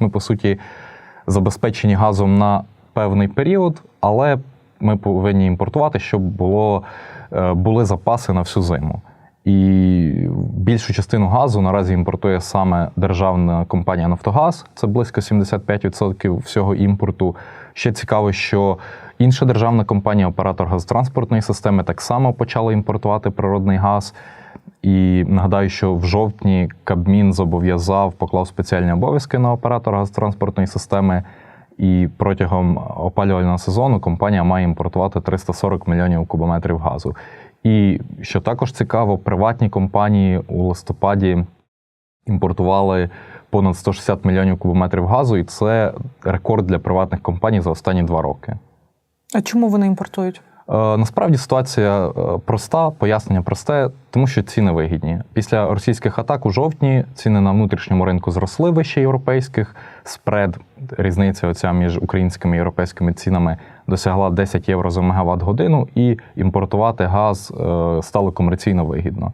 Ми, по суті, забезпечені газом на певний період, але ми повинні імпортувати, щоб було, е, були запаси на всю зиму. І більшу частину газу наразі імпортує саме державна компанія Нафтогаз. Це близько 75% всього імпорту. Ще цікаво, що інша державна компанія, оператор газотранспортної системи, так само почала імпортувати природний газ. І нагадаю, що в жовтні Кабмін зобов'язав, поклав спеціальні обов'язки на оператора газотранспортної системи. І протягом опалювального сезону компанія має імпортувати 340 мільйонів кубометрів газу. І що також цікаво, приватні компанії у листопаді імпортували понад 160 мільйонів кубометрів газу, і це рекорд для приватних компаній за останні два роки. А чому вони імпортують? Е, Насправді ситуація е, проста, пояснення просте, тому що ціни вигідні. Після російських атак у жовтні ціни на внутрішньому ринку зросли вище європейських. Спред, різниця оця між українськими і європейськими цінами досягла 10 євро за мегаватт годину, і імпортувати газ е, стало комерційно вигідно.